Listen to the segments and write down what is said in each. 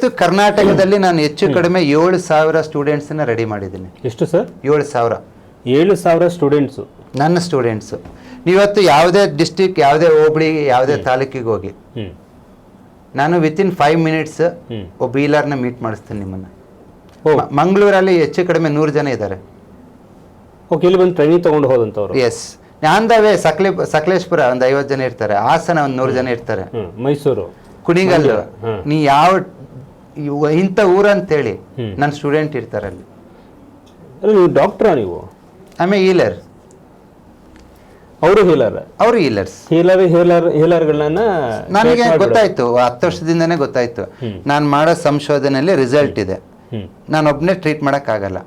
ಇವತ್ತು ಕರ್ನಾಟಕದಲ್ಲಿ ನಾನು ಹೆಚ್ಚು ಕಡಿಮೆ ಏಳು ಸಾವಿರ ಸ್ಟೂಡೆಂಟ್ಸನ್ನ ರೆಡಿ ಮಾಡಿದ್ದೀನಿ. ಎಷ್ಟು ಸರ್? ಏಳು ಸಾವಿರ. ಏಳು ಸಾವಿರ ಸ್ಟೂಡೆಂಟ್ಸು ನನ್ನ ಸ್ಟೂಡೆಂಟ್ಸು ನೀವತ್ತು ಯಾವುದೇ ಡಿಸ್ಟಿಕ್ ಯಾವುದೇ ಹೋಬಳಿ ಯಾವುದೇ ತಾಲೂಕಿಗೆ ಹೋಗಿ. ನಾನು ವಿತಿನ್ ಫೈವ್ ಮಿನಿಟ್ಸ್ ಒಬ್ಬ ಬೀಲರ್ನ ಮೀಟ್ ಮಾಡಿಸ್ತೀನಿ ನಿಮ್ಮನ್ನು. ಮಂಗಳೂರಲ್ಲಿ ಹೆಚ್ಚು ಕಡಿಮೆ ನೂರು ಜನ ಇದ್ದಾರೆ. ಓಕೆ ಇಲ್ಲಿ ಬಂದು ಟ್ರೈನಿಂಗ್ ತೊಗೊಂಡು ಹೋದಂಥವ್ರು. ಎಸ್ ಆನ್ ದ ವೇ ಸಕಲೆ ಸಕಲೇಶ್ಪುರ ಒಂದು ಐವತ್ತು ಜನ ಇರ್ತಾರೆ. ಹಾಸನ ಒಂದು ನೂರು ಜನ ಇರ್ತಾರೆ. ಮೈಸೂರು. ಕುಣಿಗಲ್ಲು. ನೀ ಯಾವ ಇಂಥ ಊರಂತೇಳಿ ಹೇಳಿ ನನ್ನ ಸ್ಟೂಡೆಂಟ್ ಇರ್ತಾರೆ ಅಲ್ಲಿ. ಅಲ್ಲ ನೀವು ಡಾಕ್ಟ್ರಾ ನೀವು? ಆಮೇಲೆ ಹೀಲರ್ ಅವರು ಹೀಲರ್ ಅವರು ಹೀಲರ್ಸ್ ಹೀಲರ್ ಹೀಲರ್ ಹೀಲರ್ಗಳನ್ನ ನನಗೆ ಗೊತ್ತಾಯ್ತು ಹತ್ತು ವರ್ಷದಿಂದನೇ ಗೊತ್ತಾಯ್ತು. ನಾನು ಮಾಡೋ ಸಂಶೋಧನೆಯಲ್ಲಿ ರಿಸಲ್ಟ್ ಇದೆ. ನಾನು ನಾನೊಬ್ಬನೇ ಟ್ರೀಟ್ ಮಾಡೋಕ್ಕಾಗಲ್ಲ.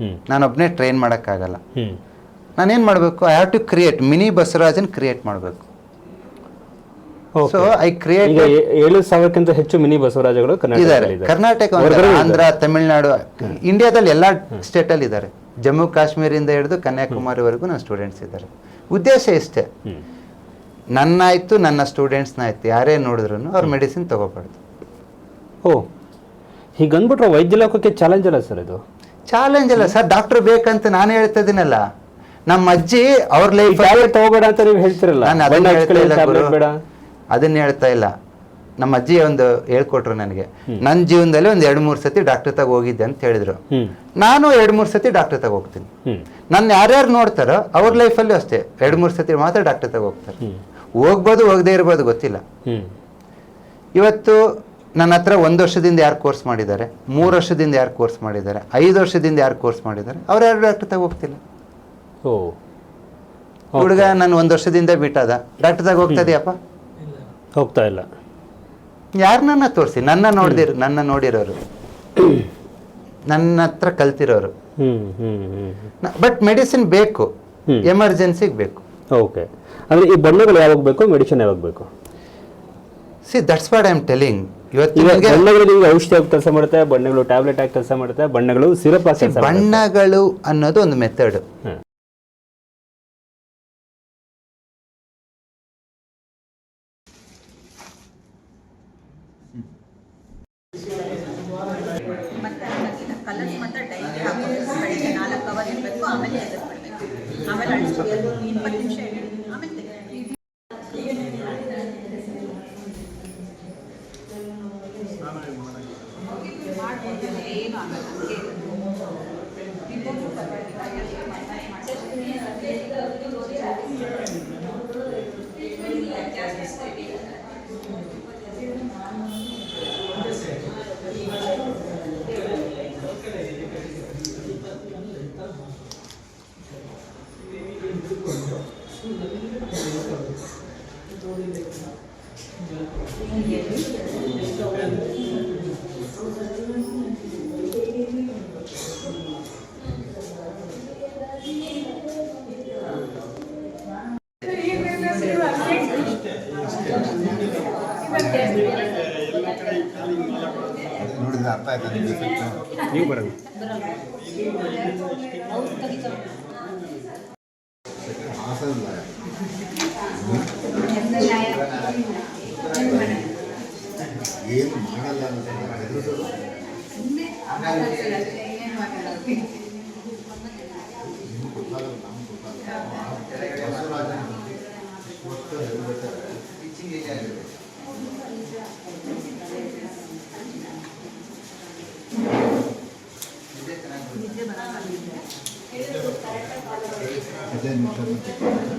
ನಾನು ನಾನೊಬ್ಬನೇ ಟ್ರೈನ್ ಮಾಡೋಕ್ಕಾಗಲ್ಲ. ನಾನೇನು ಮಾಡಬೇಕು? I have to create mini Basavarajan create ಮಾಡಬೇಕು. ಸೊ ಐ ಕ್ರಿಯೇಟ್ ಏಳು ಸಾವಿರಕ್ಕಿಂತ ಹೆಚ್ಚು ಮಿನಿ ಬಸವರಾಜಗಳು ಇದ್ದಾರೆ. ಕರ್ನಾಟಕ ಆಂಧ್ರ ತಮಿಳುನಾಡು ಇಂಡಿಯಾದಲ್ಲಿ ಎಲ್ಲ ಸ್ಟೇಟಲ್ಲಿ ಇದ್ದಾರೆ. ಜಮ್ಮು ಕಾಶ್ಮೀರಿಂದ ಹಿಡಿದು ಕನ್ಯಾಕುಮಾರಿವರೆಗೂ ನನ್ನ ಸ್ಟೂಡೆಂಟ್ಸ್ ಇದ್ದಾರೆ. ಉದ್ದೇಶ ಇಷ್ಟೇ. ನನ್ನ ನನ್ನಾಯ್ತು ನನ್ನ ಸ್ಟೂಡೆಂಟ್ಸ್ನ ಆಯ್ತು ಯಾರೇ ನೋಡಿದ್ರು ಅವ್ರ ಮೆಡಿಸಿನ್ ತಗೋಬಾರ್ದು. ಓ. ಹೀಗೆ ಅಂದ್ಬಿಟ್ರೆ ವೈದ್ಯ ಲೋಕಕ್ಕೆ ಚಾಲೆಂಜ್ ಅಲ್ಲ ಸರ್ ಇದು? ಚಾಲೆಂಜ್ ಅಲ್ಲ. ಸರ್ ಡಾಕ್ಟರ್ ಬೇಕಂತ ನಾನು ಹೇಳ್ತಾ ಇದೀನಲ್ಲ ನಮ್ಮ ಅಜ್ಜಿ ಅವ್ರ ಲೈಫ್ ತಗೋಬೇಡ ಅಂತ ನೀವು ಹೇಳ್ತಿರಲ್ಲ. ನಾನು ಅದನ್ನ ಅದನ್ನ ಹೇಳ್ತಾ ಇಲ್ಲ. ನಮ್ಮ ಅಜ್ಜಿ ಒಂದು ಹೇಳ್ಕೊಟ್ರು ನನಗೆ. ನನ್ನ ಜೀವನದಲ್ಲಿ ಒಂದು ಎರಡು ಮೂರು ಸತಿ ಡಾಕ್ಟರ್ ತಗ ಹೋಗಿದ್ದೆ ಅಂತ ಹೇಳಿದ್ರು. ನಾನು ಎರಡು ಮೂರು ಸತಿ ಡಾಕ್ಟರ್ ತಗ ಹೋಗ್ತೀನಿ. ನನ್ನ ಯಾರ್ಯಾರು ನೋಡ್ತಾರೋ ಅವ್ರ ಲೈಫಲ್ಲೂ ಅಷ್ಟೇ. ಎರಡು ಮೂರು ಸತಿ ಮಾತ್ರ ಡಾಕ್ಟರ್ ತಗ ಹೋಗ್ತಾರೆ. ಹೋಗ್ಬೋದು ಹೋಗದೇ ಇರ್ಬೋದು ಗೊತ್ತಿಲ್ಲ. ಇವತ್ತು ನನ್ನ ಹತ್ರ ಒಂದು ವರ್ಷದಿಂದ ಯಾರು ಕೋರ್ಸ್ ಮಾಡಿದ್ದಾರೆ ಮೂರು ವರ್ಷದಿಂದ ಯಾರು ಕೋರ್ಸ್ ಮಾಡಿದ್ದಾರೆ ಐದು ವರ್ಷದಿಂದ ಯಾರು ಕೋರ್ಸ್ ಮಾಡಿದ್ದಾರೆ ಅವ್ರು ಯಾರು ಡಾಕ್ಟರ್ ತಗ ಹೋಗ್ತಿಲ್ಲ. ಹುಡುಗ ನಾನು ಒಂದು ವರ್ಷದಿಂದ ಬಿಟ್ಟಾದ. ಡಾಕ್ಟರ್ ತಗ ಹೋಗ್ತದೆಯಪ್ಪ? ಹೋಗ್ತಾ ಇಲ್ಲ. ಯಾರನ್ನ ತೋರಿಸಿ? ನನ್ನ ನೋಡ್ದಿರ್ ನನ್ನ ನೋಡಿರೋರು. ನನ್ನ ಹತ್ರ ಕಲ್ತಿರೋರು. ಬಟ್ ಮೆಡಿಸಿನ್ ಬೇಕು. ಎಮರ್ಜೆನ್ಸಿಗೆ ಬೇಕು. ಓಕೆ. ಅಂದ್ರೆ ಈ ಬಣ್ಣಗಳು ಯಾವಾಗ ಬೇಕು ಮೆಡಿಸಿನ್ ಯಾವಾಗ ಬೇಕು? See that's what I am telling ಬಣ್ಣಗಳು ನಿಮ್ಗೆ ಕೆಲಸ ಮಾಡುತ್ತೆ ಬಣ್ಣಗಳು ಟ್ಯಾಬ್ಲೆಟ್ ಆಗಿ ಕೆಲಸ ಮಾಡುತ್ತೆ ಬಣ್ಣಗಳು ಸಿರಪ್ ಬಣ್ಣಗಳು ಅನ್ನೋದು ಒಂದು ಮೆಥಡ್ ಆಮೇಲೆ ಇಪ್ಪತ್ತು ನಿಮಿಷ ಆಮೇಲೆ ಏನು ಆಗಲ್ಲ ನೋಡಿದ್ರೆ ಅರ್ಥ ಆಯ್ತಾ ನಿಮ್ಗೆ effect? ನೀವು ಬರಲ್ಲ ಹಾಸನ ಒಟ್ಟು ಹೇಳ್ಬೇಕಾದ್ರೆ ಅದೇ ನಿಮಿಷ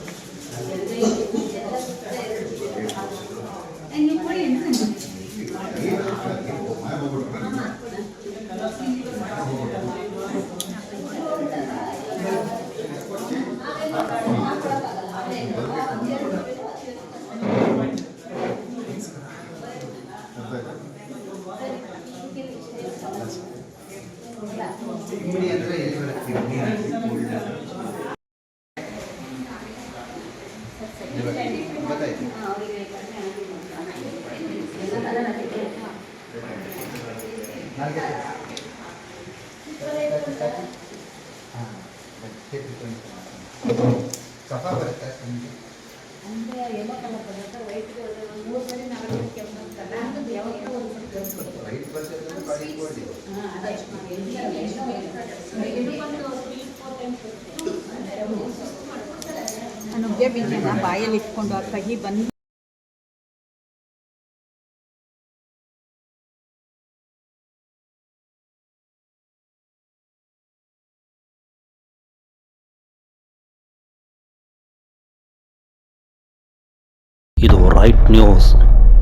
ಕಿಮ್ಡಿ ಅಂದರೆ ಎಲ್ಲಿ ಬರುತ್ತೆ ನುಗ್ಗೆ ಬೀಜನ ಬಾಯಲ್ಲಿ ಇಟ್ಕೊಂಡು ಆ ಕಹಿ ಬಂದು ಇದು ರೈಟ್ ನ್ಯೂಸ್